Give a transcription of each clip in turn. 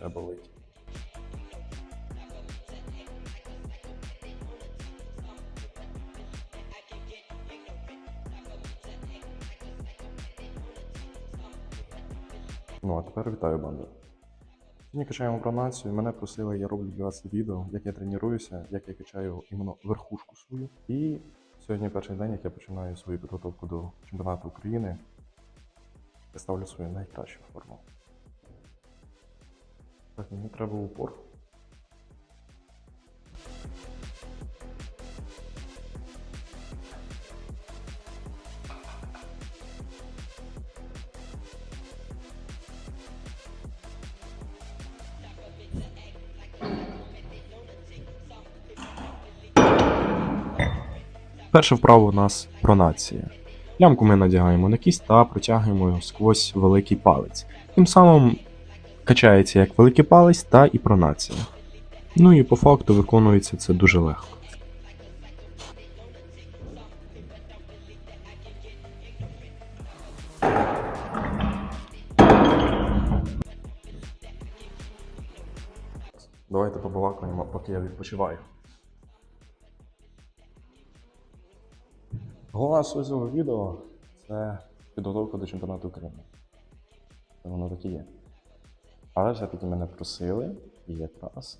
почне болити. Ну, а тепер вітаю банду. Сьогодні качаємо пронацію. Мене просили, я роблю для вас відео, як я тренуюся, як я качаю іменно верхушку свою. І сьогодні перший день, як я починаю свою підготовку до чемпіонату України. Я ставлю свою найкращу форму. Так, мені треба упор. Перша вправа у нас пронація. Лямку ми надягаємо на кість та протягуємо його сквозь великий палець. Тим самим качається як великий палець та і пронація. Ну і по факту виконується це дуже легко. Давайте побалакаємо, поки я відпочиваю. Головна суть цього відео це підготовка до чемпіонату України. Воно так і є. Але все-таки мене просили, і якраз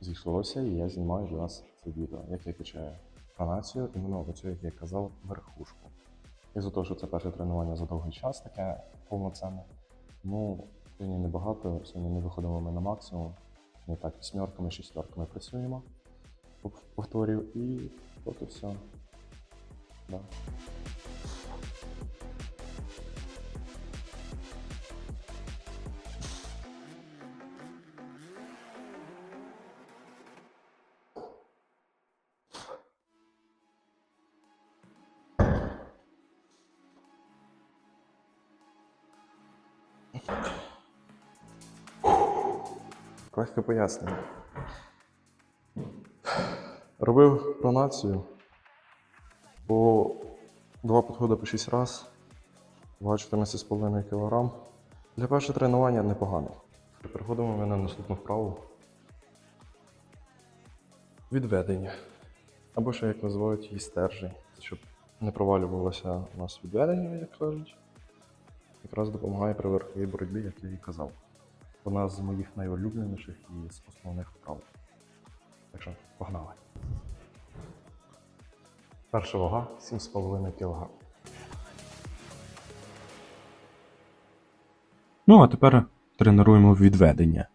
зійшлося, і я знімаю для вас це відео, як я качаю пронацію, іменно оцю, як я казав, верхушку. І за те, що це перше тренування за довгий час, таке повноцінне. Ну, сьогодні небагато, сьогодні не виходимо ми на максимум. Ми так вісьмерками, шістерками працюємо. Повторюю, і і все. Да. Легке пояснення. Робив пронацію по два підходи по 6 раз, вага 14,5 кг. Для першого тренування непогано. Переходимо ми на наступну вправу. Відведення. Або ще як називають її стержень. Щоб не провалювалося у нас відведення, як кажуть. Якраз допомагає при верховій боротьбі, як я і казав. Одна з моїх найулюбленіших і з основних вправ. Так що погнали. Перша вага 7,5 кг. Ну, а тепер тренуємо відведення.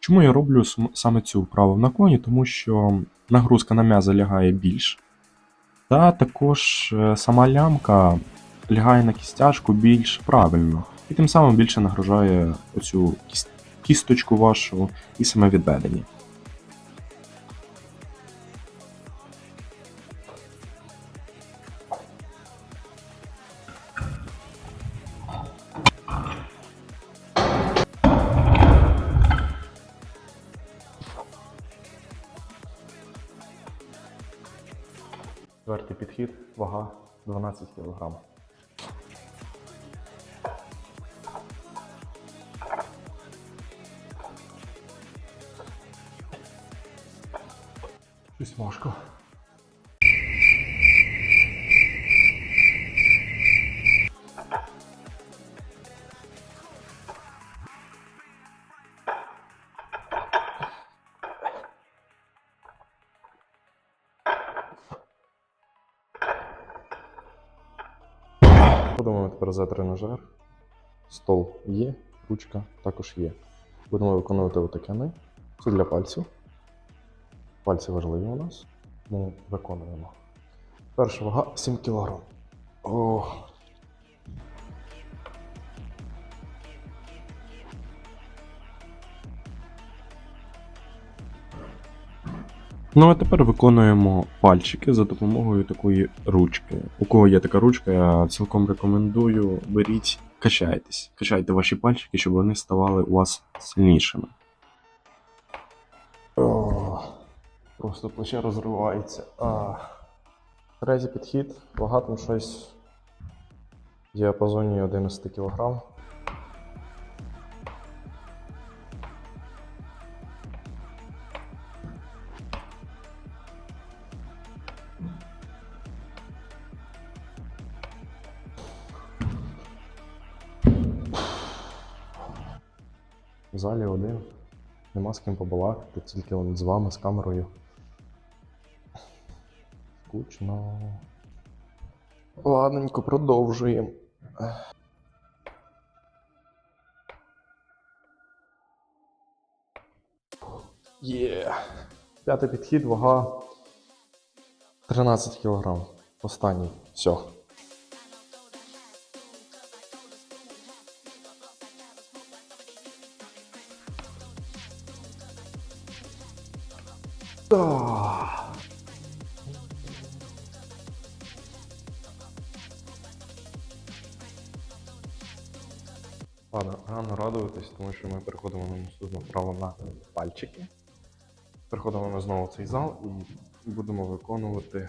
Чому я роблю саме цю вправу в наклоні? Тому що нагрузка на м'язи лягає більш. Та також е, сама лямка лягає на кістяшку більш правильно. І тим самим більше нагружає оцю кісточку вашу і саме відведення. Четвертий підхід, вага 12 кг. Щось важко. Будемо тепер за тренажер. Стол є, ручка також є. Будемо виконувати отакени. Це для пальців. Пальці важливі у нас. Ми виконуємо. Перша вага 7 кг. О. Ну а тепер виконуємо пальчики за допомогою такої ручки. У кого є така ручка, я цілком рекомендую. Беріть, качайтесь. Качайте ваші пальчики, щоб вони ставали у вас сильнішими. О, просто плече розривається. А. Третій підхід, вага щось в діапазоні 11 кг. В залі один. Нема з ким побалакати, тільки он з вами, з камерою. Скучно. Ладненько, продовжуємо. Є. П'ятий підхід, вага 13 кг. Останній. Все. Ладно, рано радуватись, тому що ми переходимо на наступну вправу на пальчики. Переходимо ми знову в цей зал і будемо виконувати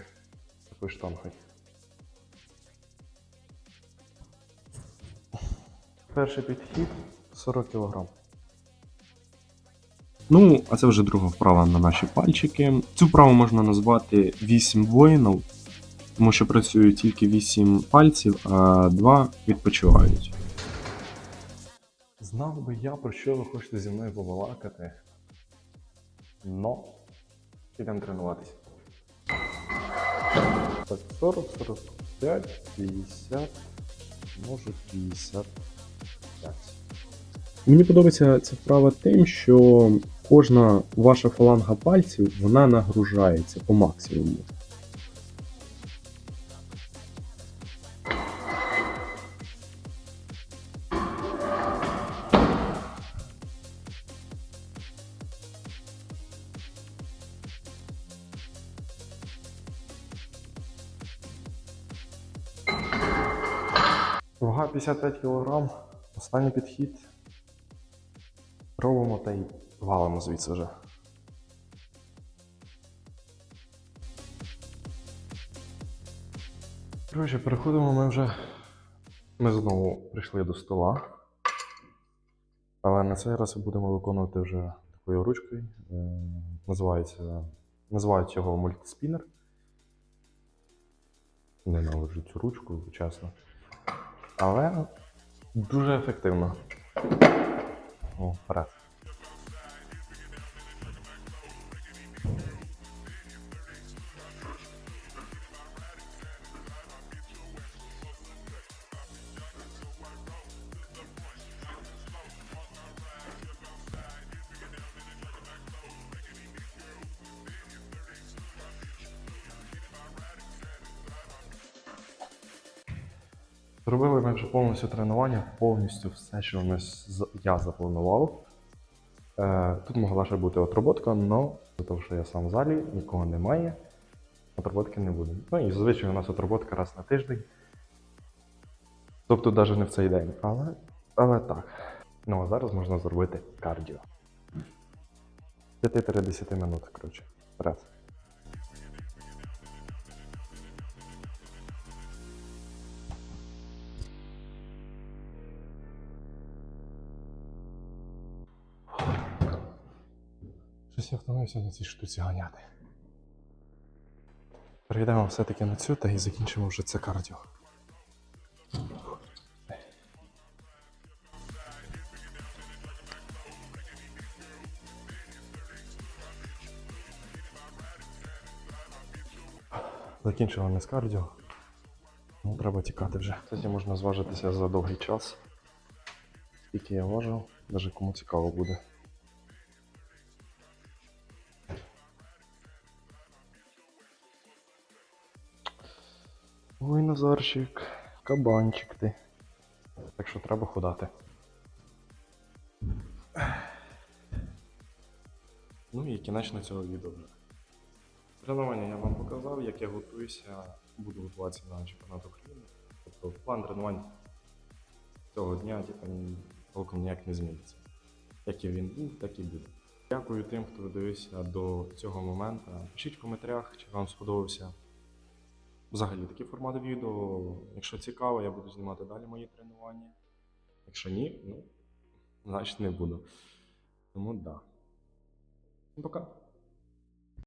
такою штангою. Перший підхід 40 кг. Ну, а це вже друга вправа на наші пальчики. Цю вправу можна назвати 8 воїнів, тому що працюють тільки 8 пальців, а 2 відпочивають. Знав би я, про що ви хочете зі мною побалакати. Но підемо тренуватися. Так, 40, 45, 50, може 55. Мені подобається ця вправа тим, що кожна ваша фаланга пальців вона нагружається по максимуму. Вага 55 кг. Останній підхід. Робимо та валимо звідси вже. Коротше, переходимо ми вже. Ми знову прийшли до стола. Але на цей раз будемо виконувати вже такою ручкою. Е, Називається, називають його мультиспінер. Ненавиджу цю ручку, чесно. Але дуже ефективно. О, вперед. Зробили ми вже повністю тренування, повністю все, що ми я запланував. Е, тут могла ще бути отроботка, але того, що я сам в залі, нікого немає, отроботки не буде. Ну і зазвичай у нас отроботка раз на тиждень. Тобто навіть не в цей день. Але, але так. Ну а зараз можна зробити кардіо. 5-10 минут, коротше. Вперед. Щось я втомився на цій штуці ганяти. Перейдемо все-таки на цю та і закінчимо вже це кардіо. Закінчили ми з кардіо. Ну, треба тікати вже. Кстати, можна зважитися за довгий час. Скільки я важив, навіть кому цікаво буде. Назарчик, кабанчик ти. Так що треба ходати. Ну і кінець на цього відео вже. Тренування я вам показав, як я готуюся, буду готуватися на чемпіонат України. Тобто план тренувань цього дня типу, толком ніяк не зміниться. Як і він був, так і буде. Дякую тим, хто дивився до цього моменту. Пишіть в коментарях, чи вам сподобався взагалі такі формати відео. Якщо цікаво, я буду знімати далі мої тренування. Якщо ні, ну, значить не буду. Тому так. Да. Пока.